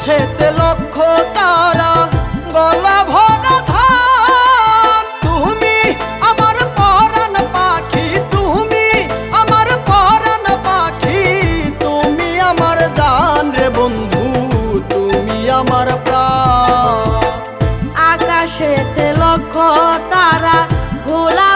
আকাশেতে লক্ষ তারা, গলা ভরা ধান। তুমি আমার পরাণ পাখি, তুমি আমার পরাণ পাখি। তুমি আমার জান রে বন্ধু, তুমি আমার প্রাণ। আকাশেতে লক্ষ তারা, গোলা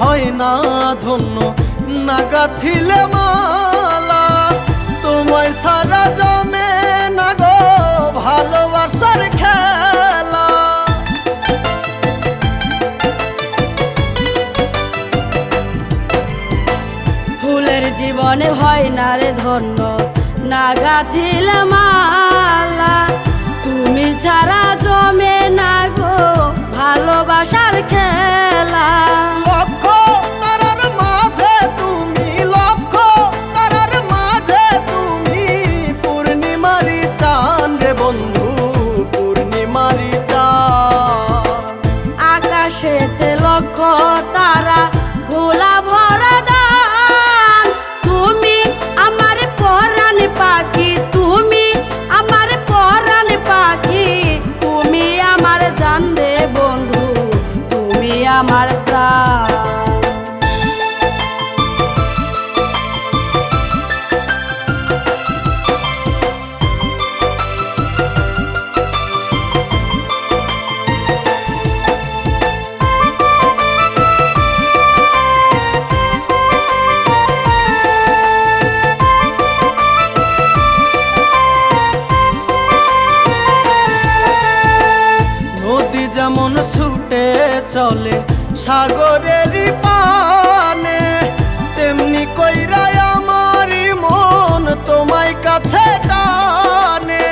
হয় না ধন্য নাগাথিলে মালা। তোমায় সারা জমে না গো ভালোবাসার খেলা। ফুলের জীবনে হয় না রে ধন্য না গাথিল মালা। তুমি ছাড়া আমার প্রাণ যেমন ছুটে চলে সাগরের পানে, তেমনি কইরাই আমারই মন তোমায় কাছে টানে।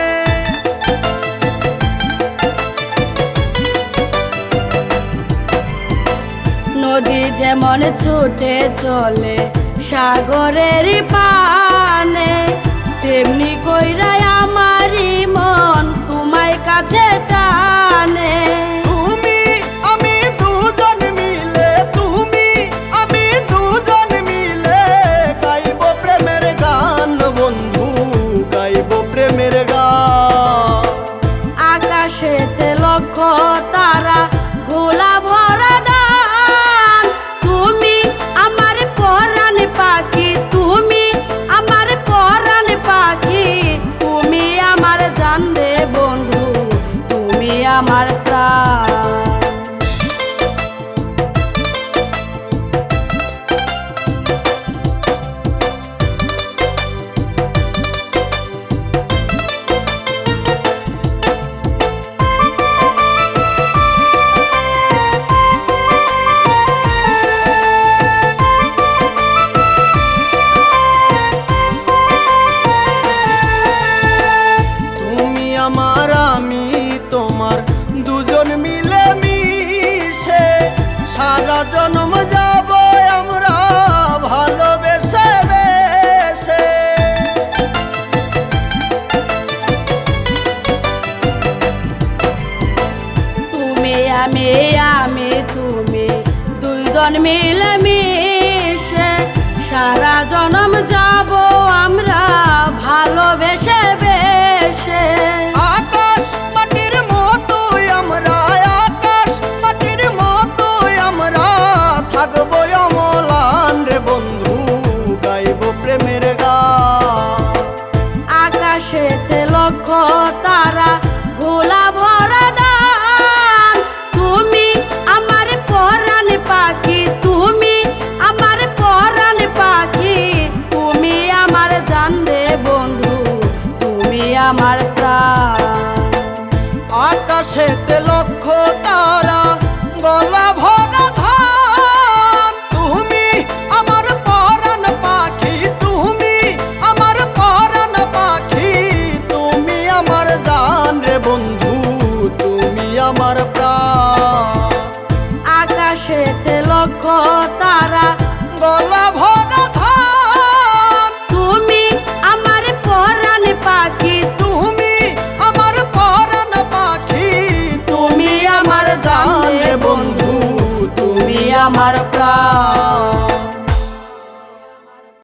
নদী যেমন ছুটে চলে সাগরের পানে, তেমনি কইরাই আমারই মন তোমায় কাছে জন্ম যাব আমরা ভালোবেসে বেসে তুমি আমি আমি, তুমি দুইজন মিলে মিশে সারা জনম যাব আমরা ভালোবেসে বেসে আকাশ Oh. আমার প্রাণ। আকাশেতে লক্ষ্যতা